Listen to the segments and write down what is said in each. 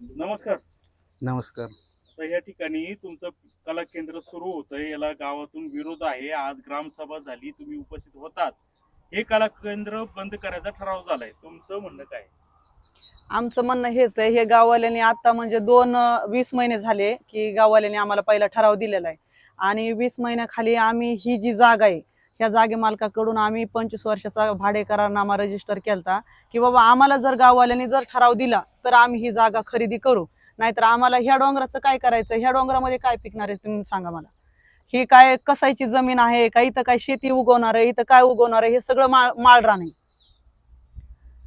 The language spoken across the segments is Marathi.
नमस्कार. नमस्कार. या ठिकाणी तुमचं कला केंद्र सुरू होतंय. याला गावातून विरोध आहे. आज ग्रामसभा झाली. तुम्ही उपस्थित होतात. हे कला केंद्र बंद करायचा ठराव झालाय. तुमचं म्हणणं काय? आमचं म्हणणं हेच आहे. हे गाववाल्यांनी आता म्हणजे दोन अं, वीस महिने झाले की गाववाल्यांनी आम्हाला पहिला ठराव दिलेला आहे. आणि वीस महिन्याखाली आम्ही ही जी जागा आहे ह्या जागे मालकाकडून आम्ही पंचवीस वर्षाचा भाडेकरारनामा रजिस्टर केलता की बाबा आम्हाला जर गाववाल्यांनी जर ठराव दिला तर आम्ही ही जागा खरेदी करू. नाहीतर आम्हाला ह्या डोंगराचं काय करायचं? ह्या डोंगरामध्ये काय पिकणार आहे तुम्ही सांगा मला. ही काय कसायची जमीन आहे का इथं काय शेती उगवणार आहे इथं काय उगवणार आहे हे सगळं माळ माळरा नाही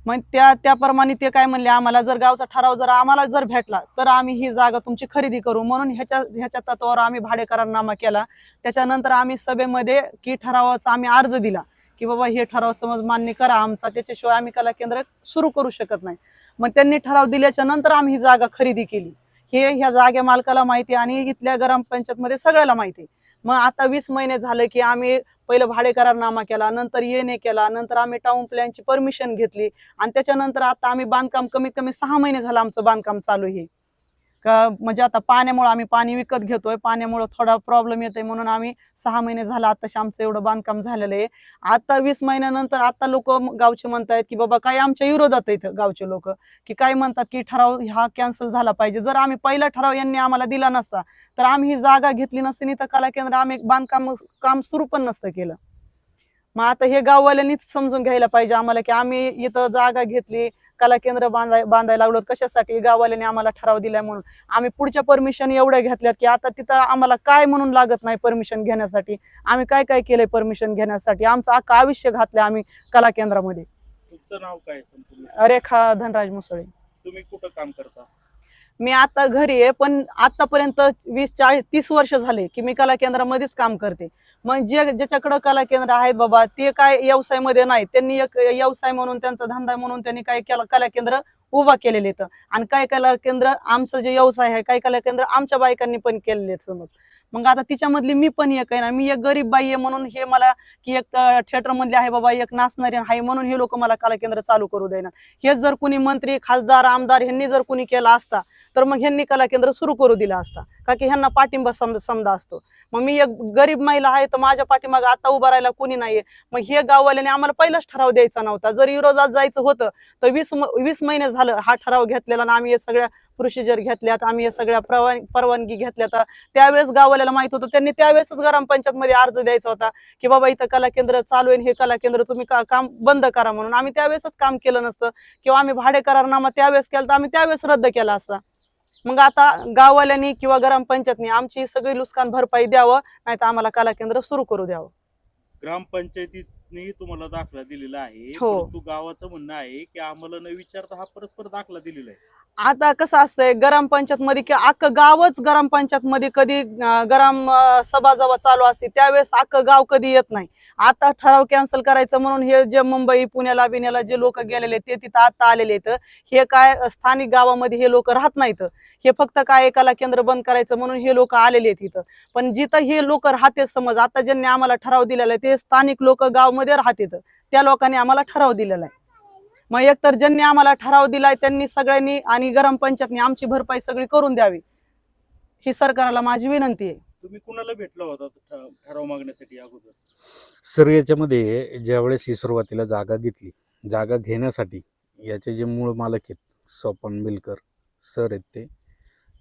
मग त्या त्याप्रमाणे ते काय म्हणले आम्हाला जर गावचा ठराव जर आम्हाला जर भेटला तर आम्ही ही जागा तुमची खरेदी करू. म्हणून ह्याच्या ह्याच्या तत्वावर आम्ही भाडेकरांनामा केला. त्याच्यानंतर आम्ही सभेमध्ये की ठरावाचा आम्ही अर्ज दिला की बाबा हे ठराव समज मान्य करा आमचा त्याच्याशिवाय आम्ही कला केंद्र सुरू करू शकत नाही. मग त्यांनी ठराव दिल्याच्या नंतर आम्ही ही जागा खरेदी केली. हे ह्या जागे मालकाला माहिती आहे आणि इथल्या ग्रामपंचायतमध्ये सगळ्याला माहिती आहे. मग आता वीस महिने झाले की आम्ही पहिलं भाडेकरारनामा केला नंतर येणे केला नंतर आम्ही टाउन प्लॅनची परमिशन घेतली आणि त्याच्यानंतर आता आम्ही बांधकाम कमीत कमी सहा महिने झालं आमचं बांधकाम चालू आहे. का म्हणजे आता पाण्यामुळे आम्ही पाणी विकत घेतोय पाण्यामुळे थोडा प्रॉब्लेम येतोय म्हणून आम्ही सहा महिने झाला आता आमचं एवढं बांधकाम झालेलं आहे. आता वीस महिन्यानंतर आता लोक गावचे म्हणतायत की बाबा काय आमच्या विरोधात इथं गावचे लोक. की काय म्हणतात की ठराव हा कॅन्सल झाला पाहिजे. जर आम्ही पहिला ठराव यांनी आम्हाला दिला नसता तर आम्ही ही जागा घेतली नसती आणि तर कला केंद्र आम्ही बांधकाम काम सुरू पण नसतं केलं. मग आता हे गाववाल्यांनीच समजून घ्यायला पाहिजे आम्हाला की आम्ही इथं जागा घेतली कला केंद्र बांधाय बांधायला लागलो कशासाठी? गाववाल्यांनी आम्हाला ठराव दिलाय म्हणून. आम्ही पुढच्या परमिशन एवढ्या घेतल्यात की आता तिथं आम्हाला काय म्हणून लागत नाही परमिशन घेण्यासाठी? आम्ही काय काय केलंय परमिशन घेण्यासाठी? आमचं अख्खं आयुष्य घातलंय आम्ही कला केंद्रामध्ये. तुमचं नाव काय संपूर्ण? रेखा धनराज मुसळे. तुम्ही कुठं काम करता? मी आता घरी आहे पण आतापर्यंत वीस चाळीस तीस वर्ष झाले की मी कला केंद्रामध्येच काम करते. मग जे ज्याच्याकडे कला केंद्र आहेत बाबा ते काय व्यवसायामध्ये नाही. त्यांनी एक व्यवसाय म्हणून त्यांचा धंदा म्हणून त्यांनी काय केलं कला केंद्र उभा केलेले आहेत आणि काय कला केंद्र आमचं जे व्यवसाय आहे काय कला केंद्र आमच्या बायकांनी पण केलेले समज. मग आता तिच्यामधली मी पण एक आहे ना मी एक गरीब बाई आहे म्हणून हे मला की एक थिएटर मधली आहे बाबा एक नाचणारी आहे म्हणून हे लोक मला कलाकेंद्र चालू करू देणार. हेच जर कुणी मंत्री खासदार आमदार ह्यांनी जर कुणी केला असता तर मग ह्यांनी कलाकेंद्र सुरू करू दिला असता. का की ह्यांना पाठिंबा सम समजा असतो. मग मी एक गरीब महिला आहे तर माझ्या पाठीमागे आता उभा राहायला कोणी नाहीये. मग हे गाववाल्याने आम्हाला पहिलाच ठराव द्यायचा नव्हता. जर युरोजात जायचं होतं तर वीस वीस महिने झालं हा ठराव घेतलेला आणि आम्ही हे सगळ्या प्रोसिजर घेतल्यात आम्ही हे सगळ्या परवान परवानगी घेतल्यात त्यावेळेस गाववाल्याला माहीत होतं त्यांनी त्यावेळेसच ग्रामपंचायत मध्ये अर्ज द्यायचा होता की बाबा इथं कला केंद्र चालू आहे हे कला केंद्र तुम्ही का- काम बंद करा म्हणून. आम्ही त्यावेळेसच काम केलं नसतं किंवा आम्ही भाडे करारनामा त्यावेळेस केला तर आम्ही त्यावेळेस रद्द केला असता. मग आता गाववाल्यांनी किंवा ग्रामपंचायतनी आमची सगळी नुकसान भरपाई द्यावं नाही तर आम्हाला कला केंद्र सुरू करू द्यावं. ग्रामपंचायतीने तुम्हाला दाखला दिलेला आहे हो. परंतु गावाचं म्हणणं आहे की आम्हाला न विचारता हा परस्पर दाखला दिलेला आहे. आता कसं असतंय ग्रामपंचायत मध्ये की अख्खं गावच ग्रामपंचायत मध्ये कधी ग्राम सभा जेव्हा चालू असते त्यावेळेस अख्खं गाव कधी येत नाही. आता ठराव कॅन्सल करायचं म्हणून हे जे मुंबई पुण्याला बिण्याला जे लोक गेलेले ते तिथं आता आलेले आहेत. हे काय स्थानिक गावामध्ये हे लोक राहत नाहीत. हे फक्त काय एकाला केंद्र बंद करायचं म्हणून हे लोक आलेले आहेत इथं. पण जिथं हे लोक राहते समज आता ज्यांनी आम्हाला ठराव दिलेला आहे ते स्थानिक लोक गावमध्ये राहतात. त्या लोकांनी आम्हाला ठराव दिलेला आहे. मग एकतर ज्यांनी आम्हाला ठराव दिलाय त्यांनी सगळ्यांनी आणि ग्रामपंचायतनी आमची भरपाई सगळी करून द्यावी. ही सरकारला माझी विनंती आहे. तुम्ही कुणाला भेटला होता ठ- ठराव मागण्यासाठी अगोदर? सर याच्यामध्ये ज्यावेळेस ही सुरुवातीला जागा घेतली जागा घेण्यासाठी याचे जे मूळ मालक आहेत स्वपन बिलकर सर आहेत ते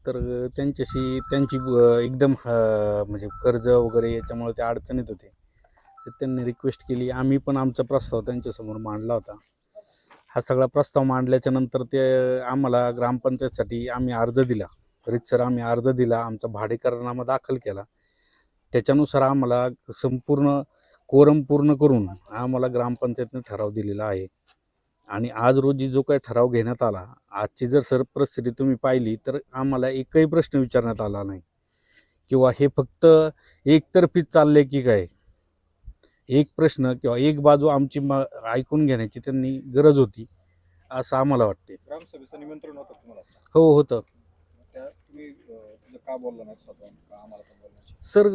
तर त्यांच्याशी त्यांची एकदम म्हणजे कर्ज वगैरे याच्यामुळे ते अडचणीत होते. तर त्यांनी रिक्वेस्ट केली. आम्ही पण आमचा प्रस्ताव त्यांच्यासमोर मांडला होता. हा सगळा प्रस्ताव मांडल्याच्या नंतर ते आम्हाला ग्रामपंचायतसाठी आम्ही अर्ज दिला. रितसर आम्ही अर्ज दिला आमचा भाडेकरनामा दाखल केला. त्याच्यानुसार आम्हाला संपूर्ण कोरम पूर्ण करून आम्हाला ग्रामपंचायतनं ठराव दिलेला आहे. आणि आज रोजी जो काही ठराव घेण्यात आला आजची जर सर परिस्थिती तुम्ही पाहिली तर आम्हाला एकही प्रश्न विचारण्यात आला नाही. किंवा हे फक्त एकतर्फीच चालले की काय? एक प्रश्न किंवा एक बाजू आमची म ऐकून घेण्याची त्यांनी गरज होती असं आम्हाला वाटते ग्रामसभेचं निमंत्रण होतं तुम्हाला हो होतं. तुम्ही अं, तुझं का बोलला नाही स्वतः का आम्हाला पण बोलण्याची सर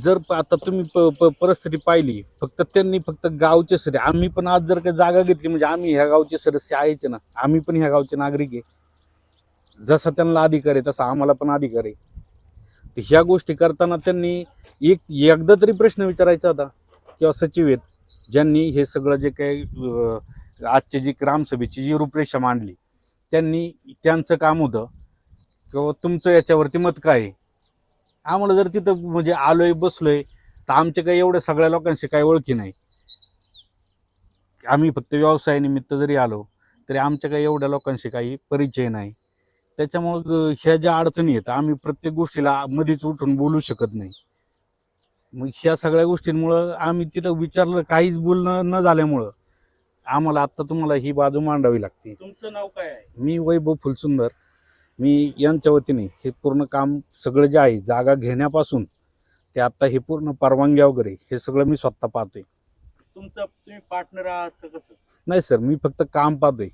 जर प- आता तुम्ही प- प- परिस्थिती पाहिली फक्त त्यांनी फक्त गावचे सर आम्ही पण आज जर काही जागा घेतली म्हणजे आम्ही ह्या गावचे सदस्य आहेच ना. आम्ही पण ह्या गावचे नागरिक आहे. जसा त्यांना अधिकार आहे तसा आम्हाला पण अधिकार आहे. तर ह्या गोष्टी करताना त्यांनी एक एकदा तरी प्रश्न विचारायचा होता. किंवा सचिव आहेत ज्यांनी हे सगळं जे काही आजची जी ग्रामसभेची जी रूपरेषा मांडली त्यांनी त्यांचं काम होतं. किंवा तुमचं याच्यावरती मत काय आहे? आम्हाला जर तिथं म्हणजे आलोय बसलोय तर आमच्या काही एवढ्या सगळ्या लोकांशी काही ओळखी नाही. आम्ही फक्त व्यवसायानिमित्त जरी आलो तरी आमच्या काही एवढ्या लोकांशी काही परिचय नाही. त्याच्यामुळं ह्या ज्या अडचणी आहेत आम्ही प्रत्येक गोष्टीला मध्येच उठून बोलू शकत नाही. मग ह्या सगळ्या गोष्टींमुळं आम्ही तिथं विचारलं काहीच बोलणं न झाल्यामुळं आम्हाला आत्ता तुम्हाला ही बाजू मांडावी लागते. तुमचं नाव काय आहे? मी वैभव फुलसुंदर. मी यांच्या वतीने हे पूर्ण काम सगळं जे आहे जागा घेण्यापासून ते आता हे पूर्ण परवानग्या वगैरे हे सगळं मी स्वतः पाहतोय. तुमचं तुम्ही पार्टनर आहात का कसं? नाही सर मी फक्त काम पाहतोय.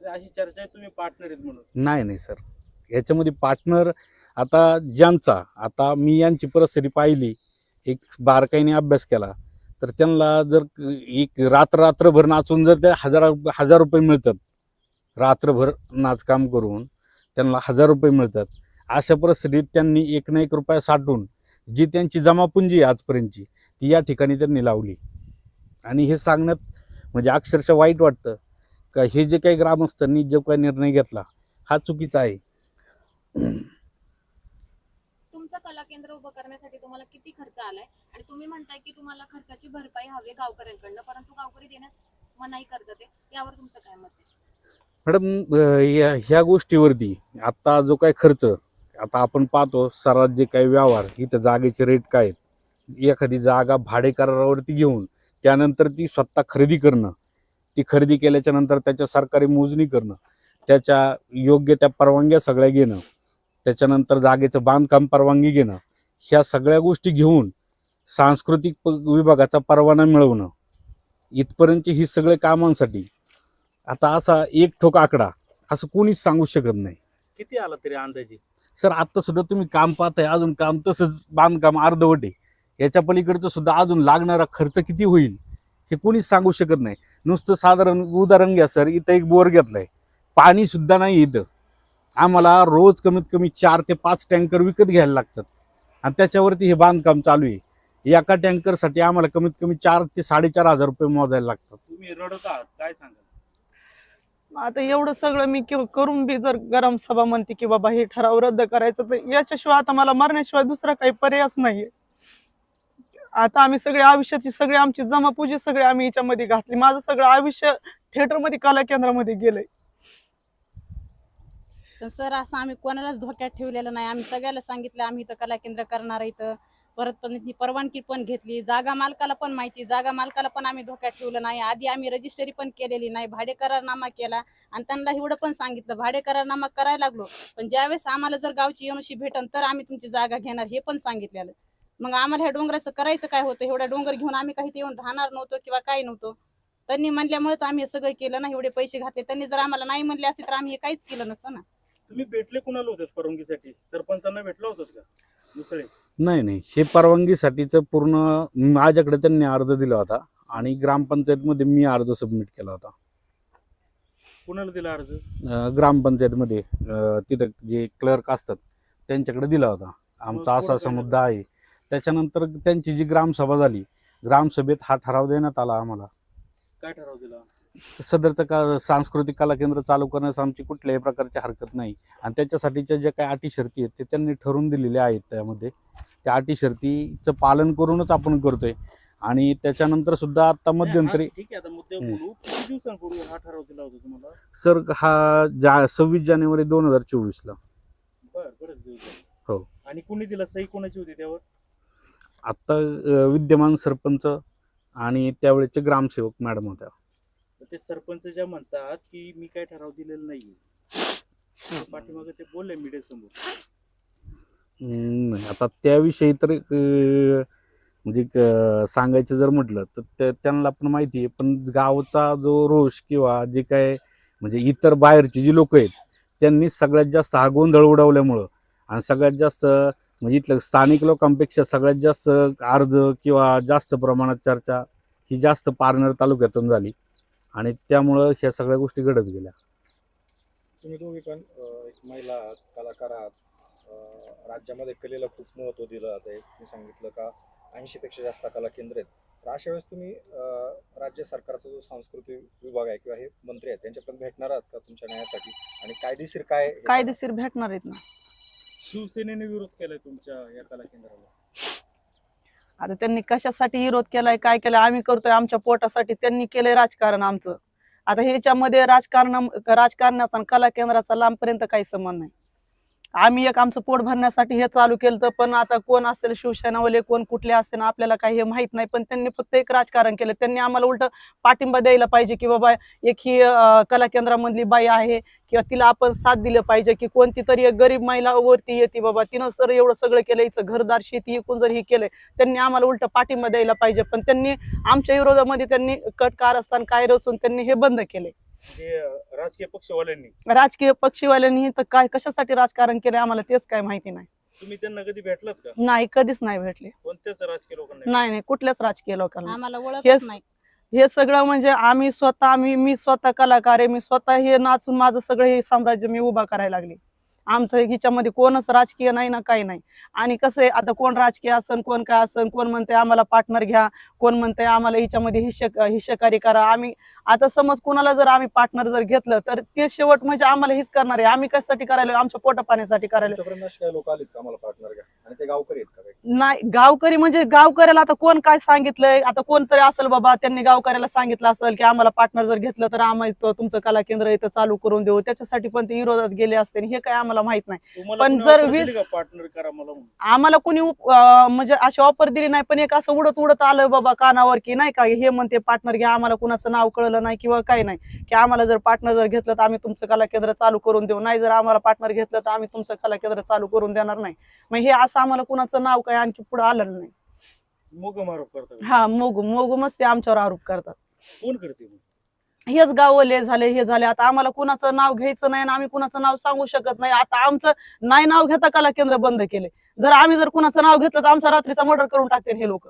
अशी चर्चा आहे तुम्ही पार्टनर आहेत म्हणून. नाही नाही सर. याच्यामध्ये पार्टनर आता ज्यांचा आता मी यांची परिस्थिती पाहिली एक बारकाईने अभ्यास केला तर त्यांना जर एक रात्र रात्रभर नाचून जर त्या हजार हजार रुपये मिळतात रात्रभर नाचकाम करून त्यांना हजार रुपये मिळतात अशा परिस्थितीत त्यांनी एक ना एक रुपया साठून जी त्यांची जमापुंजी आहे आजपर्यंतची ती या ठिकाणी त्यांनी लावली. आणि हे सांगण्यात म्हणजे अक्षरशः वाईट वाटतं का हे जे काही ग्रामस्थांनी जो काही निर्णय घेतला हा चुकीचा आहे. असं कला केंद्र उभं करण्यासाठी तुम्हाला किती खर्च आलाय? आणि तुम्ही म्हणताय की तुम्हाला खर्चाची भरपाई हवी गावकऱ्यांकडनं परंतु गावकरी देण्यास मनाई करतात यावर तुमचं काय मत आहे? मॅडम या ह्या गोष्टीवरती आता जो काय खर्च आता आपण पाहतो सरात जे काही व्यवहार इथं जागेचे रेट काय आहेत? एखादी जागा भाडेकरारावरती घेऊन त्यानंतर ती स्वतः खरेदी करणं ती खरेदी केल्याच्यानंतर त्याच्या सरकारी मोजणी करणं त्याच्या योग्य त्या परवानग्या सगळ्या घेणं त्याच्यानंतर जागेचं बांधकाम परवानगी घेणं ह्या सगळ्या गोष्टी घेऊन सांस्कृतिक विभागाचा परवाना मिळवणं इथपर्यंतची ही सगळे कामांसाठी आता असा एक ठोक आकडा असं कोणीच सांगू शकत नाही. किती आला तरी अंदाजे? सर आत्ता सुद्धा तुम्ही काम पाहताय अजून काम तसंच बांधकाम अर्धवट आहे. याच्या पलीकडचं सुद्धा अजून लागणारा खर्च किती होईल हे कोणीच सांगू शकत नाही. नुसतं साधारण उदाहरण घ्या सर. इथं एक बोर घेतलाय. पाणी सुद्धा नाही इथं. आम्हाला रोज कमीत कमी चार ते पाच टँकर विकत घ्यायला लागतात. आणि त्याच्यावरती हे बांधकाम चालू आहे. एका टँकरसाठी आम्हाला कमीत कमी चार ते साडेचार हजार रुपये मोजायला लागतात. तुम्ही रडत आहात काय सांगाल? आता एवढं सगळं मी करून बी जर गरम सभा म्हणते की बाबा हे ठराव रद्द करायचं तर याच्याशिवाय आता मला मरण्याशिवाय दुसरा काही पर्यायच नाहीये. आता आम्ही सगळे आयुष्याची सगळी आमची जमापुजी सगळे आम्ही याच्यामध्ये घातली. माझं सगळं आयुष्य थिएटरमध्ये कला केंद्रामध्ये गेलंय. पण सर असं आम्ही कोणालाच धोक्यात ठेवलेलं नाही. आम्ही सगळ्याला सांगितलं आम्ही इथं कला केंद्र करणार इथं. परत पण ती परवानगी पण घेतली. जागा मालकाला पण माहिती जागा मालकाला पण आम्ही धोक्यात ठेवलं नाही. आधी आम्ही रजिस्ट्री पण केलेली नाही भाडे करारनामा केला. आणि त्यांना एवढं पण सांगितलं भाडे करारनामा करायला लागलो. पण ज्यावेळेस आम्हाला जर गावची येणूशी भेटन तर आम्ही तुमची जागा घेणार हे पण सांगितलेलं. मग आम्हाला ह्या डोंगराचं करायचं काय होतं? एवढा डोंगर घेऊन आम्ही काही येऊन राहणार नव्हतो किंवा काय नव्हतो. त्यांनी म्हणल्यामुळेच आम्ही सगळं केलं ना एवढे पैसे घातले. त्यांनी जर आम्हाला नाही म्हणले असते तर आम्ही हे काहीच केलं नसतं ना. तुम्ही भेटले कुणाला होतात परवानगीसाठी? सरपंचांना भेटला होतात का? दुसरे? नाही नाही. हे परवानगीसाठीचं पूर्ण माझ्याकडे त्यांनी अर्ज दिला होता आणि ग्रामपंचायतमध्ये मी अर्ज सबमिट केला होता. कुणाला दिला अर्ज? अं, ग्रामपंचायतमध्ये अं, तिथं जे क्लर्क असतात त्यांच्याकडे दिला होता. आमचा मग असा असा मुद्दा आहे. त्याच्यानंतर त्यांची जी ग्रामसभा झाली ग्रामसभेत हा ठराव देण्यात आला आम्हाला. काय ठराव दिला? सदरचं का सांस्कृतिक कला केंद्र चालू करण्यास आमची कुठल्याही प्रकारची हरकत नाही. आणि त्याच्यासाठीच्या ज्या काही अटी शर्ती आहेत ते त्यांनी ठरवून दिलेल्या आहेत त्यामध्ये. त्या अटी शर्तीचं पालन करूनच आपण करतोय. आणि त्याच्यानंतर सुद्धा आता मध्यंतरी सर हा जा सव्वीस जानेवारी दोन हजार दिवस झाले. हो. आणि कुणी दिला? सही कोणाची होती त्यावर? आत्ता विद्यमान सरपंच आणि त्यावेळेचे ग्रामसेवक मॅडम होत्या. तर ते सरपंच ज्या म्हणतात की मी काय ठराव दिलेला नाहीये. पाठीमागे ते बोलले मीडिया समोर. नाही आता त्याविषयी तर अं, म्हणजे क- सांगायचं जर म्हटलं तर त्या- त्यांना पण माहिती आहे पण गावचा जो रोष किंवा जे काय म्हणजे इतर बाहेरची जी लोक आहेत त्यांनी सगळ्यात जास्त हा गोंधळ उडवल्यामुळं आणि सगळ्यात जास्त म्हणजे इथलं स्थानिक लोकांपेक्षा सगळ्यात जास्त अर्ज किंवा जास्त प्रमाणात चर्चा ही जास्त पारनेर तालुक्यातून झाली. आणि त्यामुळं ह्या सगळ्या गोष्टी घडत गेल्या. तुम्ही दोघी पण अं, एक महिला आहात, कलाकार आहात. अं, राज्यामध्ये कलेला खूप महत्त्व दिलं जात. आहे मी सांगितलं का ऐंशी पेक्षा जास्त कला केंद्र आहेत. तर अशा वेळेस तुम्ही अं, राज्य सरकारचा जो सांस्कृतिक विभाग आहे किंवा हे मंत्री आहेत त्यांच्यापर्यंत भेटणार आहात का तुमच्या न्यायासाठी? आणि कायदेशीर काय हे कायदेशीर भेटणार आहेत ना. शिवसेनेने विरोध केलाय तुमच्या या कला केंद्राला आता त्यांनी कशासाठी विरोध केलाय काय केलाय आम्ही करतोय आमच्या पोटासाठी त्यांनी केलंय राजकारण आमचं. आता ह्याच्यामध्ये राजकारण राजकारणाचा आणि कला केंद्राचा लांबपर्यंत काही संबंध नाही. आम्ही एक आमचं पोट भरण्यासाठी हे चालू केलं तर पण आता कोण असेल शिवसेनावाले कोण कुठले असतील आपल्याला काही हे माहीत नाही. पण त्यांनी फक्त एक राजकारण केलं. त्यांनी आम्हाला उलट पाठिंबा द्यायला पाहिजे की बाबा एक ही कला केंद्रामधली बाई आहे किंवा तिला आपण साथ दिलं पाहिजे की कोणती तरी एक गरीब महिला वरती येते बाबा. तिनं सर एवढं सगळं केलं हिचं घरदार शेती एकूण जर हे केलंय त्यांनी आम्हाला उलट पाठिंबा द्यायला पाहिजे. पण त्यांनी आमच्या विरोधामध्ये त्यांनी कट कारस्थान काय रचून त्यांनी हे बंद केले म्हणजे राजकीय पक्षवाल्यांनी. राजकीय पक्षीवाल्यांनी तर काय कशासाठी राजकारण केलंय आम्हाला तेच काय माहिती नाही. तुम्ही त्यांना कधी भेटलात का? नाही कधीच नाही भेटले. कोणत्याच राजकीय लोकांना नाही नाही कुठल्याच राजकीय लोकांना. आम्हाला ओळखच हेच- नाही. हे सगळं म्हणजे आम्ही स्वतः आम्ही मी स्वतः कलाकार आहे मी स्वतः हे नाचून माझं सगळं हे साम्राज्य मी उभा करायला लागले. आमचं हिच्यामध्ये कोणच राजकीय नाही ना काही नाही. आणि कसं आहे आता कोण राजकीय असन कोण काय असन कोण म्हणते आम्हाला पार्टनर घ्या कोण म्हणते आम्हाला हिच्यामध्ये हिशक हिशकारी करा. आम्ही आता समज कोणाला जर आम्ही पार्टनर जर घेतलं तर ते शेवट म्हणजे आम्हाला हेच करणार आहे. आम्ही कशासाठी करायला? आमच्या पोटा पाण्यासाठी करायला लोक आलेत का? आम्हाला पार्टनर घ्या. आणि ते गावकरी आहेत का? नाही गावकरी म्हणजे गावकऱ्याला आता कोण काय सांगितलंय? आता कोणतरी असेल बाबा त्यांनी गावकऱ्याला सांगितलं असेल की आम्हाला पार्टनर जर घेतलं तर आम्हाला तुमचं कला केंद्र इथं चालू करून देऊ. त्याच्यासाठी पण ते विरोधात गेले असते हे काय आम्हाला माहीत नाही. पण जर वीस- पार्टनर करा मला? आम्हाला कोणी म्हणजे अशी ऑफर दिली नाही पण एक असं उडत उडत आलं बाबा कानावर की नाही का हे म्हणते पार्टनर घ्या आम्हाला कुणाचं नाव कळलं नाही किंवा काही नाही. की आम्हाला जर पार्टनर जर घेतलं तर आम्ही तुमचं कला केंद्र चालू करून देऊ. नाही जर आम्हाला पार्टनर घेतलं तर आम्ही तुमचं कला केंद्र चालू करून देणार नाही. मग हे असं आम्हाला कुणाचं नाव काय आणखी पुढे आलं नाही. मोग हा मोगू मोगूमच ते आमच्यावर आरोप करतात. कोण करते मग? हेच गावले झाले हे झाले. आता आम्हाला कुणाचं नाव घ्यायचं नाही आणि आम्ही कुणाचं नाव सांगू शकत नाही. आता आमचं नाही नाव घेता कला केंद्र बंद केले. जर आम्ही जर कुणाचं नाव घेतलं तर आमचा रात्रीचा मर्डर करून टाकतील हे लोक.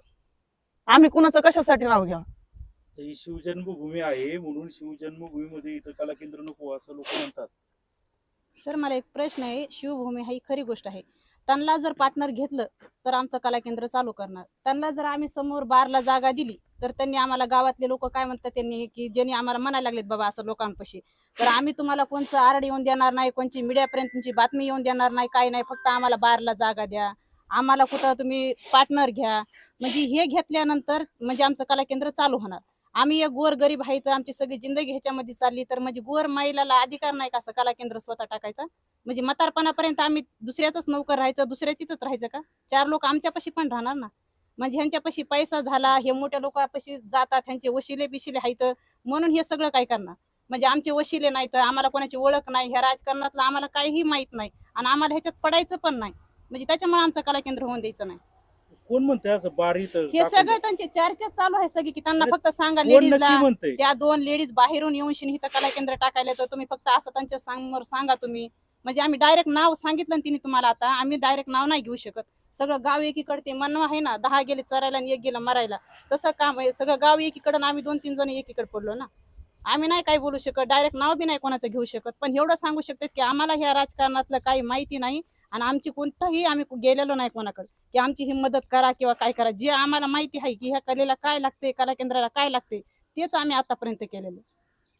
आम्ही कुणाचं कशासाठी नाव घ्या तर ही शिवजन्मभूमी आहे म्हणून शिवजन्मभूमीमध्ये इथं कला केंद्र नको असं लोक म्हणतात. सर मला एक प्रश्न आहे. शिवभूमी ही खरी गोष्ट आहे. त्यांना जर पार्टनर घेतलं तर आमचं कला केंद्र चालू करणार. त्यांना जर आम्ही समोर बारला जागा दिली तर त्यांनी आम्हाला गावातले लोक काय म्हणतात त्यांनी की ज्यांनी आम्हाला म्हणायला लागलेत बाबा असं लोकांपाशी. तर आम्ही तुम्हाला कोणचं आरड येऊन देणार नाही कोणची मीडियापर्यंत तुमची बातमी येऊन देणार नाही काही नाही. फक्त आम्हाला बारला जागा द्या. आम्हाला कुठं तुम्ही पार्टनर घ्या. म्हणजे हे घेतल्यानंतर म्हणजे आमचं कला केंद्र चालू होणार. आम्ही एक गोर गरीब आहे तर आमची सगळी जिंदगी ह्याच्यामध्ये चालली. तर म्हणजे गोर महिलाला अधिकार नाही का असं कला केंद्र स्वतः टाकायचा? म्हणजे म्हातारपणापर्यंत आम्ही दुसऱ्याच नोकर राहायचं दुसऱ्याचीच राहायचं का? चार लोक आमच्यापाशी पण राहणार ना. म्हणजे ह्यांच्यापाशी पैसा झाला हे मोठ्या लोकांपाशी जातात ह्यांचे वशिले बिशिले आहेत. म्हणून हे सगळं काय करणार? म्हणजे आमचे वशिले नाहीत आम्हाला कोणाची ओळख नाही ह्या राजकारणातलं आम्हाला काहीही माहीत नाही. आणि आम्हाला ह्याच्यात पडायचं पण नाही. म्हणजे त्याच्यामुळे आमचं कला केंद्र होऊन द्यायचं नाही. कोण म्हणते असं बारी इथं हे सगळं त्यांचे चर्चा चालू आहे सगळी की त्यांना फक्त सांगा लेडीजला त्या दोन लेडीज बाहेरून येऊन शिनी इथं कला केंद्र टाकायला तर तुम्ही फक्त असं त्यांच्यासमोर सांगा तुम्ही. म्हणजे आम्ही डायरेक्ट नाव सांगितलं ना तिने तुम्हाला आता. आम्ही डायरेक्ट नाव नाही घेऊ शकत. सगळं गाव एकीकडे ते मनवा आहे ना दहा गेले चरायला आणि एक गेलं मरायला. तसं काम आहे. सगळं गाव एकीकडे आणि आम्ही दोन तीन जण एकीकडे पडलो ना. आम्ही नाही काही बोलू शकत. डायरेक्ट नाव बी नाही कोणाचं घेऊ शकत. पण एवढं सांगू शकतात की आम्हाला ह्या राजकारणातलं काही माहिती नाही. आणि आमची कोणताही आम्ही गेलेलो नाही कोणाकडे. की आमची ही मदत करा किंवा काय करा. जे आम्हाला माहिती आहे की ह्या कलेला काय लागते कला केंद्राला काय लागते तेच आम्ही आतापर्यंत केलेलं.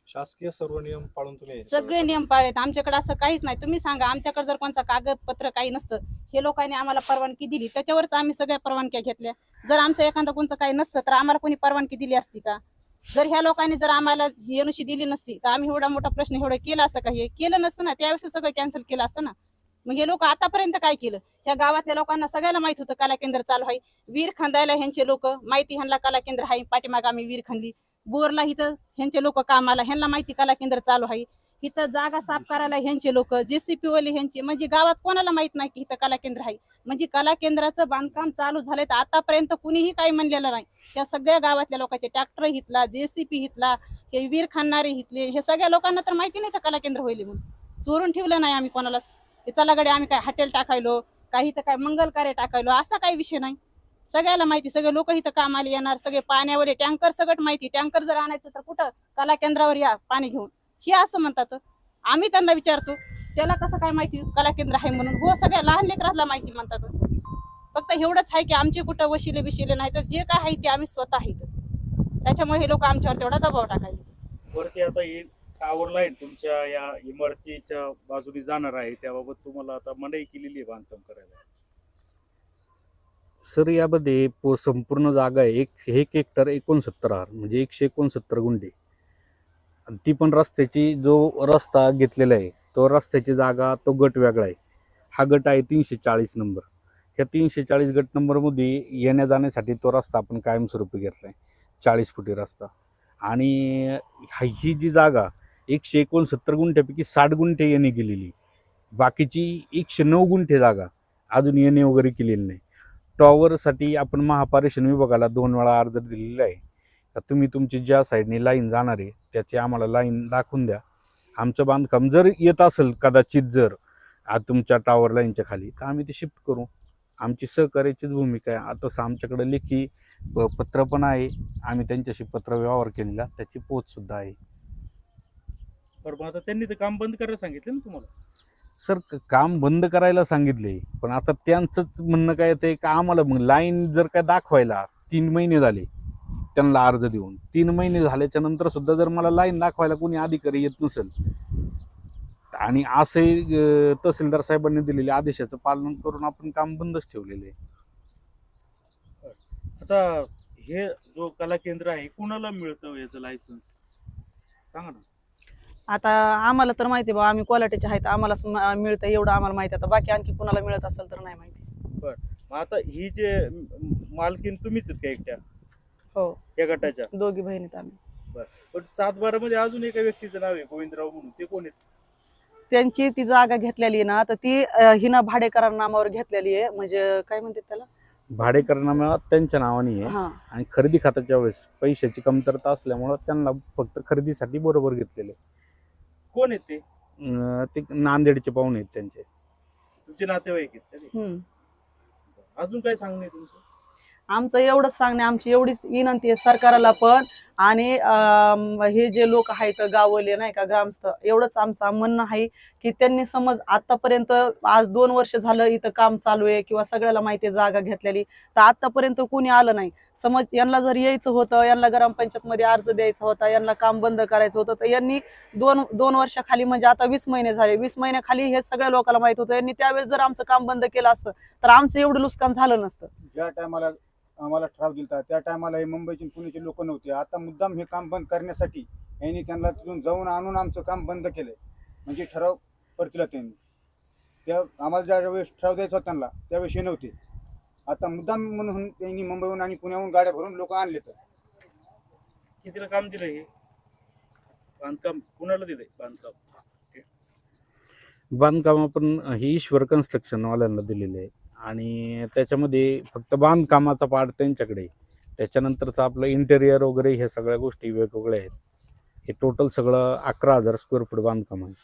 शासकीय सर्व नियम पाळून तुम्ही सगळे नियम पाळलेत. आमच्याकडे असं काहीच नाही. तुम्ही सांगा आमच्याकडे जर कोणचा कागदपत्र काही नसतं हे लोकांनी आम्हाला परवानगी दिली त्याच्यावरच आम्ही सगळ्या परवानग्या घेतल्या. जर आमचं एखादं कोणचं काही नसतं तर आम्हाला कोणी परवानगी दिली असती का? जर ह्या लोकांनी जर आम्हाला एनुशी दिली नसती तर आम्ही एवढा मोठा प्रश्न एवढं केला असं का? हे केलं नसतं ना. त्यावेळेस सगळं कॅन्सल केलं असतं ना. मग हे लोक आतापर्यंत काय केलं? ह्या गावातल्या लोकांना सगळ्याला माहीत होतं कला केंद्र चालू आहे. वीर खांदायला ह्यांचे लोक माहिती ह्यांना कला केंद्र आहे. पाठीमाग आम्ही वीर खांदली. बोरला इथं ह्यांचे लोक कामाला ह्यांना माहिती कला केंद्र चालू आहे. इथं जागा साफ करायला ह्यांचे लोक जेसीपी वाले ह्यांचे म्हणजे गावात कोणाला माहीत नाही की इथं कला केंद्र आहे. म्हणजे कला केंद्राचं बांधकाम चालू झालंय तर आतापर्यंत कुणीही काही म्हणलेलं नाही. त्या सगळ्या गावातल्या लोकांचे ट्रॅक्टर हितला जेसीपी हितला हे वीर खाणारे हितले हे सगळ्या लोकांना तर माहिती नाही तर कला केंद्र होईल म्हणून. चोरून ठेवलं नाही आम्ही कोणालाच. ते चला गडे आम्ही काय हॉटेल टाकायलो काही तर काय मंगल कार्य टाकायलो असा काही विषय नाही. सगळ्याला माहिती सगळे लोक इथं कामाला येणार सगळे पाण्यावर टँकर सगळं माहिती टँकर जर आणायचं तर कुठं? कला केंद्रावर या पाणी घेऊन. हे असं म्हणतात. आम्ही त्यांना विचारतो त्याला कसं काय माहिती? कला केंद्र आहे म्हणून. हो सगळ्या लहान लेकराला माहिती म्हणतात. फक्त एवढंच आहे की आमचे कुठं वशिले बिशिले नाही तर जे काय आहे ते आम्ही स्वतः आहेत त्याच्यामुळे हे लोक आमच्यावर तेवढा दबाव टाकायचे वरती आता टावर लाईन तुमच्या या इमारतीच्या बाजूने जाणार आहे? त्याबाबत तुम्हाला आता मनाई केलेली आहे बांधकाम करायला. सर यामध्ये पो संपूर्ण जागा आहे. एक एक हेक्टर एकोणसत्तर हार म्हणजे एकशे एकोणसत्तर गुंडे आणि ती पण रस्त्याची जो रस्ता घेतलेला आहे तो रस्त्याची जागा तो गट वेगळा आहे. हा गट आहे तीनशे चाळीस नंबर. ह्या तीनशे चाळीस गट नंबरमध्ये येण्या जाण्यासाठी तो रस्ता आपण कायमस्वरूपी घेतला आहे चाळीस फुटी रस्ता. आणि हा- ही जी जागा एकशे एकोणसत्तर गुंठ्यापैकी साठ गुंठे येणे गेलेली. बाकीची एकशे नऊ गुंठे जागा अजून येणे वगैरे केलेली नाही. टॉवरसाठी आपण महापारेषण विभागाला दोन वेळा अर्ज दिलेला आहे. का तुम्ही तुमची ज्या साईडने लाईन जाणार आहे त्याची आम्हाला लाईन दाखवून द्या. आमचं बांधकाम जर येत असेल कदाचित जर आज तुमच्या टॉवर लाईनच्या खाली तर आम्ही ते शिफ्ट करू. आमची सहकार्याचीच भूमिका आहे. आता तसं आमच्याकडे लेखी प- पत्र पण आहे. आम्ही त्यांच्याशी पत्र व्यवहार केलेला त्याची पोचसुद्धा आहे. बरं मग आता त्यांनी तर काम बंद करायला सांगितलं ना तुम्हाला? सर क- काम बंद करायला सांगितले पण आता त्यांचंच म्हणणं काय येतंय का आम्हाला मग लाईन जर काय दाखवायला तीन महिने झाले त्यांना अर्ज देऊन. तीन महिने झाल्याच्यानंतर सुद्धा जर मला लाईन दाखवायला कोणी अधिकारी येत नसेल आणि असे अं, तहसीलदार साहेबांनी दिलेल्या आदेशाचं पालन करून आपण काम बंदच ठेवलेलं आहे. आता हे जो कला केंद्र आहे कुणाला मिळतं याचं लायसन्स सांगा ना. आता आम्हाला तर माहिती बा आम्ही क्वालिटीचे आहेत आम्हालाच म- मिळतं एवढं आम्हाला माहिती आता बाकी आणखी कुणाला मिळत असेल तर नाही माहिती. मग आता ही जे म- मालकीन तुम्हीच आहेत का एकट्या? हो. या गटाच्या? दोघी बहिणीत आम्ही. पण सात बारा मध्ये अजून एका व्यक्तीचं नाव आहे गोविंदराव म्हणून. ते कोण आहेत? त्यांची ती जागा घेतलेली आहे ना तर ती अं, हिनं भाडेकरार नामावर घेतलेली आहे. म्हणजे काय म्हणतात त्याला? भाडेकरणामुळे त्यांच्या नावाने आहे. हा. आणि खरेदी खात्याच्या वेळेस पैशाची कमतरता असल्यामुळं त्यांना फक्त खरेदीसाठी बरोबर घेतलेले कोण आहेत ते? अं, ते नांदेडचे पाहुणे आहेत त्यांचे. तुमचे नातेवाईक आहेत का ते? हम्म. अजून काय सांगणे तुमचं? आमचं एवढंच सांगणे आमची एवढीच विनंती आहे सरकारला पण. आणि हे जे लोक आहेत गावले नाही का ग्रामस्थ एवढंच आमचं म्हणणं आहे की त्यांनी समज आतापर्यंत आज दोन वर्ष झालं इथं काम चालू आहे किंवा सगळ्याला माहिती जागा घेतलेली तर आतापर्यंत कोणी आलं नाही. समज यांना जर यायचं होतं यांना ग्रामपंचायत मध्ये अर्ज द्यायचा होता यांना काम बंद करायचं होतं तर यांनी दोन दोन वर्षाखाली म्हणजे आता वीस महिने झाले वीस महिन्याखाली हे सगळ्या लोकांना माहीत होतं यांनी त्यावेळेस जर आमचं काम बंद केलं असतं तर आमचं एवढं नुकसान झालं नसतं. ज्या टायमाला आम्हाला ठराव दिलता. त्या टायमाला हे मुंबईचे पुण्याचे लोक नव्हते. आता मुद्दाम हे काम बंद करण्यासाठी यांनी त्यांना तिथून जाऊन आणून आमचं काम बंद केलंय. म्हणजे ठराव परतीला त्यांनी. त्या आम्हाला ज्या वेळेस ठराव द्यायचा होता त्यांना त्यावेळेस हे नव्हते. आता मुद्दाम म्हणून त्यांनी मुंबईहून आणि पुण्याहून गाड्या भरून लोक आणले तर. कितीला काम दिलं हे? बांधकाम कुणाला दिलंय बांधकाम? बांधकाम आपण ही ईश्वर कन्स्ट्रक्शनवाल्यांना दिलेले आहे. आणि त्याच्यामध्ये फक्त बांधकामाचा पार्ट त्यांच्याकडे त्याच्यानंतरचं आपलं इंटेरियर वगैरे ह्या सगळ्या गोष्टी वेगवेगळ्या आहेत. हे टोटल सगळं अकरा हजार स्क्वेअर फूट बांधकाम आहे.